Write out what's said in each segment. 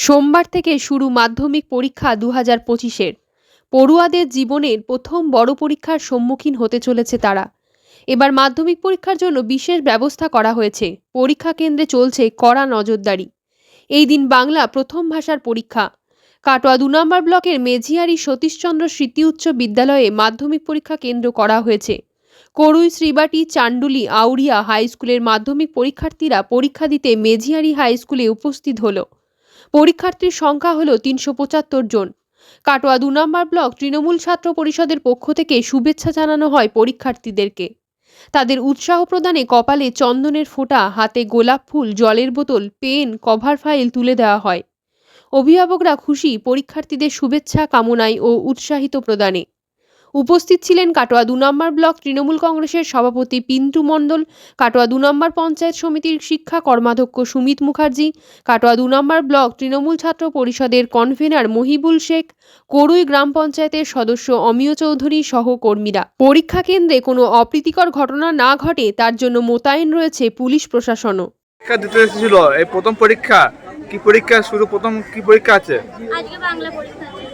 সোমবার থেকে শুরু মাধ্যমিক পরীক্ষা দু হাজার পঁচিশের। পড়ুয়াদের জীবনের প্রথম বড় পরীক্ষার সম্মুখীন হতে চলেছে তারা। এবার মাধ্যমিক পরীক্ষার জন্য বিশেষ ব্যবস্থা করা হয়েছে। পরীক্ষা কেন্দ্রে চলছে কড়া নজরদারি। এই দিন বাংলা প্রথম ভাষার পরীক্ষা। কাটোয়া দু নম্বর ব্লকের মেঝিয়ারি সতীশচন্দ্র স্মৃতি উচ্চ বিদ্যালয়ে মাধ্যমিক পরীক্ষা কেন্দ্র করা হয়েছে। করুই শ্রীবাটি চান্ডুলি আউড়িয়া হাই স্কুলের মাধ্যমিক পরীক্ষার্থীরা পরীক্ষা দিতে মেঝিয়ারি হাই স্কুলে উপস্থিত হলো। পরীক্ষার্থীর সংখ্যা হল তিনশো পঁচাত্তর জন। কাটোয়া দু নম্বর ব্লক তৃণমূল ছাত্র পরিষদের পক্ষ থেকে শুভেচ্ছা জানানো হয় পরীক্ষার্থীদেরকে। তাদের উৎসাহ প্রদানে কপালে চন্দনের ফোঁটা, হাতে গোলাপ ফুল, জলের বোতল, পেন, কভার ফাইল তুলে দেওয়া হয়। অভিভাবকরা খুশি পরীক্ষার্থীদের শুভেচ্ছা, কামনায় ও উৎসাহিত প্রদানে। উপস্থিত ছিলেন কাটোয়া দু নম্বর ব্লক তৃণমূল কংগ্রেসের সভাপতি পিন্টু মণ্ডল কাটোয়া দু নম্বর পঞ্চায়েত সমিতির শিক্ষা কর্মাধ্যক্ষ সুমিত মুখার্জি কাটোয়া দু নম্বর ব্লক তৃণমূল ছাত্র পরিষদের কনভেনার মহিবুল শেখ করুই গ্রাম পঞ্চায়েতের সদস্য অমিয় চৌধুরী সহ কর্মীরা। পরীক্ষা কেন্দ্রে কোনো অপ্রীতিকর ঘটনা না ঘটে তার জন্য মোতায়েন রয়েছে পুলিশ প্রশাসনও। পরীক্ষা দিতে এসেছিল। এই প্রথম পরীক্ষা? কি পরীক্ষা শুরু? প্রথম কি পরীক্ষা আছে? আজকে বাংলা পরীক্ষা আছে।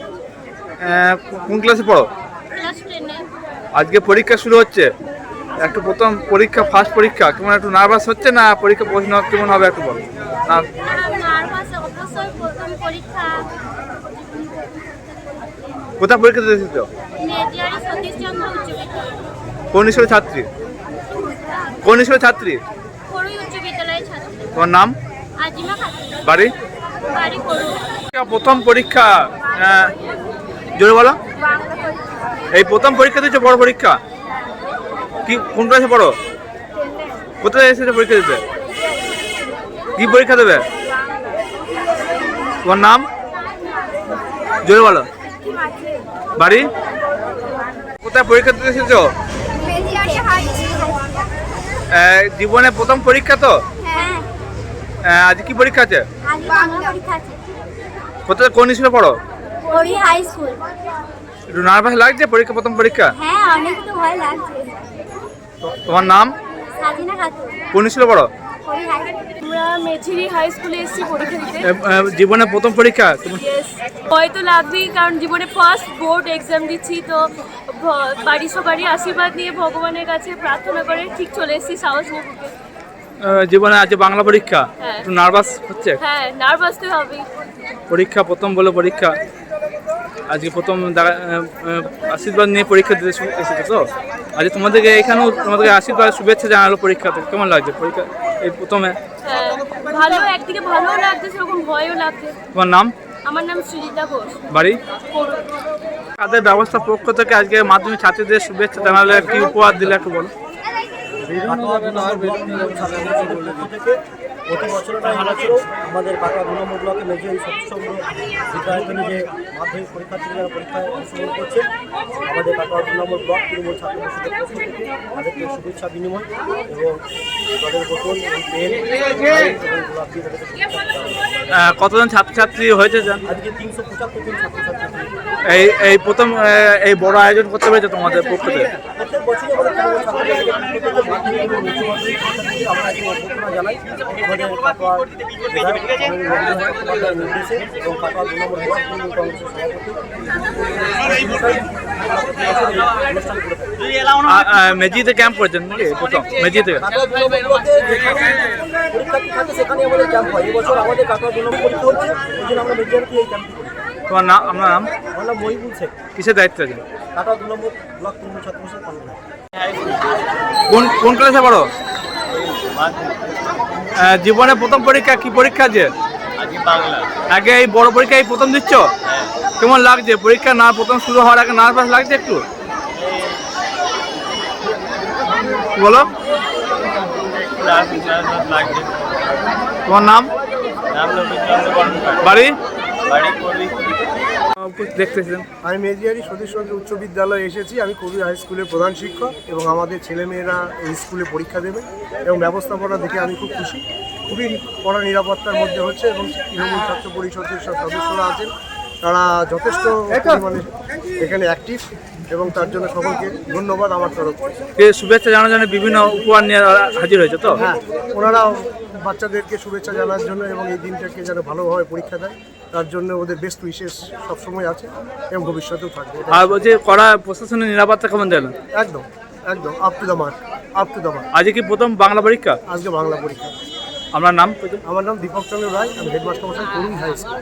কোন ক্লাসে পড়ো? আজকে পরীক্ষা শুরু হচ্ছে। একটু প্রথম পরীক্ষা ফার্স্ট পরীক্ষা। কেমন একটু নার্ভাস হচ্ছে না পরীক্ষা প্রশ্ন কেমন হবে একটু বল? না? প্রথম পরীক্ষা কোথায় পরীক্ষা উচ্চ বিদ্যালয় কোন স্কুলের ছাত্রী? কোন স্কুলের ছাত্রী? তোমার নাম? বাড়ি? প্রথম পরীক্ষা জোরে বলো। এই প্রথম পরীক্ষা দিচ্ছে বড় পরীক্ষা? কি কোন ক্লাসে পড়ো? কোথায় এসেছে পরীক্ষা দিতে? কি পরীক্ষা দেবে? তোমার নাম? জোরে বলো। বাড়ি? কোথায় পরীক্ষা দিতে এসেছ? জীবনে প্রথম পরীক্ষা তো? হ্যাঁ। আজ কি পরীক্ষা আছে? পরীক্ষা আছে। কোথায় কোন স্কুলে পড়ো? করুই হাই স্কুল একটু নার্ভাস লাগছে পরীক্ষা প্রথম পরীক্ষা? হ্যাঁ অনেক তো ভয় লাগছে। তোমার নাম? সাজিনা খাতুন। কোন স্কুলে পড়ো? হাই আমরা মেছিরি হাই স্কুলে এসেছি পরীক্ষা দিতে। জীবনে প্রথম পরীক্ষা? তুমি ইয়েস ভয় তো লাগবেই কারণ জীবনে ফার্স্ট বোর্ড এক্সাম দিচ্ছি তো ভ- বাড়ি সবারই আশীর্বাদ নিয়ে ভগবানের কাছে প্রার্থনা করে ঠিক চলে এসেছি সাহস নিয়ে জীবনে আছে বাংলা পরীক্ষা হ্যাঁ। একটু নার্ভাস হচ্ছে? হ্যাঁ নার্ভাস তো হবেই। পরীক্ষা প্রথম বলে পরীক্ষা। আজকে প্রথম আশীর্বাদ নিয়ে পরীক্ষা দিতে এসেছ তো? আজকে তোমাদেরকে এখানেও তোমাদেরকে আশীর্বাদ শুভেচ্ছা জানালো পরীক্ষাতে কেমন লাগছে পরীক্ষা? এই প্রথমে। হ্যাঁ ভালো একদিকে ভালো লাগছে সেরকম ভয়ও লাগছে। তোমার নাম? আমার নাম সৃজিতা ঘোষ। বাড়ি? তাদের ব্যবস্থা পক্ষ থেকে আজকে মাধ্যমিক ছাত্রীদের শুভেচ্ছা জানালে কি উপহার দিলে একটু বলো। প্রতি বছরের বছর আমাদের কাকা গুণম ব্লকে মেজর সত্যচন্দ্র বিদ্যায়তনে যে মাধ্যমিক পরীক্ষার্থীরা যারা পরীক্ষায় অংশগ্রহণ করছে আমাদের কাকা গুণম ব্লক তৃণমূল ছাত্র পরিষদের পক্ষ থেকে তাদেরকে শুভেচ্ছা বিনিময় এবং তাদের এবং পেন এবং গোলাপ দিয়ে তাদেরকে কতজন ছাত্রছাত্রী হয়েছে জান? আজকে তিনশো পঁচাত্তর জন ছাত্রছাত্রী এই এই প্রথম এই বড় আয়োজন করতে পেরেছে তোমাদের পক্ষ থেকে? প্রত্যেক বছরই মেজিতে ক্যাম্প করেছেন নাকি? প্রথম মেজিতে। পরীক্ষার্থী থাকে সেখানে আমাদের ক্যাম্প হয়। এবছর আমাদের পরীক্ষা হচ্ছে ওই জন্য আমরা এই ক্যাম্পটি করি তোমার নাম আপনার নাম? আমার নাম মহিবুল শেখ। কিসের দায়িত্ব আছেন? কাটোয়া দু নম্বর ব্লক তৃণমূল ছাত্র কোন কোন ক্লাসে পড়ো? জীবনে প্রথম পরীক্ষা কি পরীক্ষা আছে আগে এই বড় পরীক্ষা এই প্রথম দিচ্ছ? কেমন লাগছে? পরীক্ষা না প্রথম শুরু হওয়ার আগে নার্ভাস লাগছে একটু? বলো। তোমার নাম? বাড়ি? আমি মেজিয়ারি সতীশচন্দ্র উচ্চ বিদ্যালয়ে এসেছি। আমি কবি হাই স্কুলের প্রধান শিক্ষক এবং আমাদের ছেলেমেয়েরা এই স্কুলে পরীক্ষা দেবে এবং ব্যবস্থাপনা দেখে আমি খুব খুশি। খুবই কড়া নিরাপত্তার মধ্যে হচ্ছে এবং তৃণমূল ছাত্র পরিষদের সব সদস্যরা আছেন। তারা যথেষ্ট পরিমাণে এখানে অ্যাক্টিভ এবং তার জন্য সকলকে ধন্যবাদ আমার তরফ থেকে। শুভেচ্ছা জানার জন্য বিভিন্ন উপহার নিয়ে হাজির হয়েছে তো? হ্যাঁ ওনারা বাচ্চাদেরকে শুভেচ্ছা জানার জন্য এবং এই দিনটাকে যেন ভালোভাবে পরীক্ষা দেয় তার জন্য ওদের বেস্ট উইশেস সবসময় আছে এবং ভবিষ্যতেও থাকবে। আর বলছে কড়া প্রশাসনের নিরাপত্তা কেমন দিলেন একদম একদম up to the mark up to the mark আজকে কি প্রথম বাংলা পরীক্ষা? আজকে বাংলা পরীক্ষা। আমার নাম? আমার নাম দীপক চন্দ্র রায় আমি হেডমাস্টার মশাই করুন হাই স্কুল